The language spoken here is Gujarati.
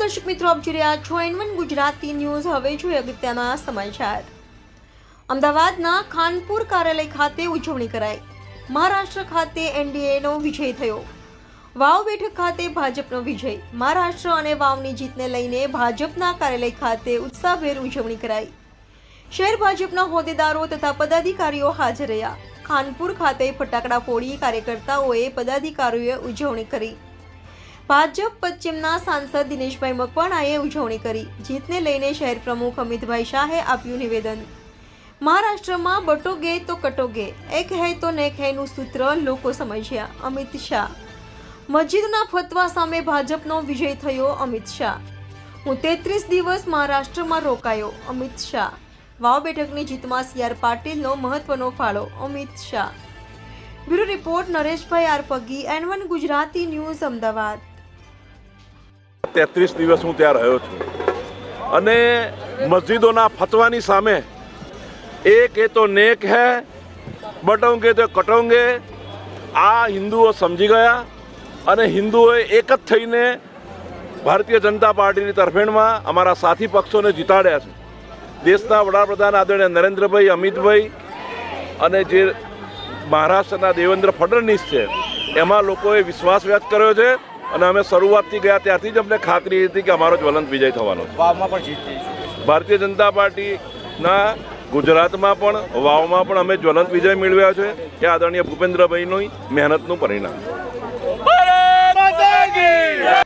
દર્શક મિત્રો, આપ જોઈ રહ્યા છો એન વન ગુજરાતી ન્યૂઝ. હવે જોઈએ અગત્યના સમાચાર. અમદાવાદના ખાનપુર કાર્યાલય ખાતે ઉજવણી કરાઈ. મહારાષ્ટ્ર ખાતે એનડીએનો વિજય થયો. વાવ બેઠક ખાતે ભાજપનો વિજય. મહારાષ્ટ્ર અને વાવની જીતને લઈને ભાજપના કાર્યાલય ખાતે ઉત્સાહભેર ઉજવણી કરાઈ. શહેર ભાજપના હોદ્દેદારો તથા પદાધિકારીઓ હાજર રહ્યા. ખાનપુર ખાતે ફટાકડા ફોડી કાર્યકર્તાઓએ પદાધિકારીઓએ ઉજવણી કરી. ભાજપ પશ્ચિમના સાંસદ દિનેશભાઈ મકવાણાએ ઉજવણી કરી. જીતને લઈને શહેર પ્રમુખ અમિતભાઈ શાહે આપ્યું નિવેદન. મહારાષ્ટ્રમાં બટોગે તો કટોગે એક હૈ તો નેક હૈનું સૂત્ર લોકો સમજ્યા. અમિત શાહ. મસ્જિદના ફતવા સામે ભાજપનો વિજય થયો અમિત શાહ. હું તેત્રીસ દિવસ મહારાષ્ટ્રમાં રોકાયો, અમિત શાહ. વાવ બેઠકની જીતમાં સી પાટીલનો મહત્વનો ફાળો, Amit Shah. Bureau report Nareshbhai R Pagi N one Gujarati news Ahmedabad. તેત્રીસ દિવસ હું ત્યાં રહ્યો છું. અને મસ્જિદોના ફતવાની સામે એક એ તો નેક હે, બટોંગે તો કટોંગે આ હિન્દુઓ સમજી ગયા અને હિન્દુઓએ એક જ થઈને ભારતીય જનતા પાર્ટીની તરફેણમાં અમારા સાથી પક્ષોને જીતાડ્યા છે. દેશના વડાપ્રધાન આદરણીય નરેન્દ્રભાઈ, અમિતભાઈ અને જે મહારાષ્ટ્રના દેવેન્દ્ર ફડણવીસ છે, એમાં લોકોએ વિશ્વાસ વ્યક્ત કર્યો છે અને અમે શરૂઆતથી ગયા ત્યારથી જ અમને ખાતરી હતી કે અમારો જ્વલંત વિજય થવાનો છે. ભારતીય જનતા પાર્ટીના ગુજરાતમાં પણ વાવમાં પણ અમે જ્વલંત વિજય મેળવ્યા છે. એ આદરણીય ભૂપેન્દ્રભાઈની મહેનતનું પરિણામ.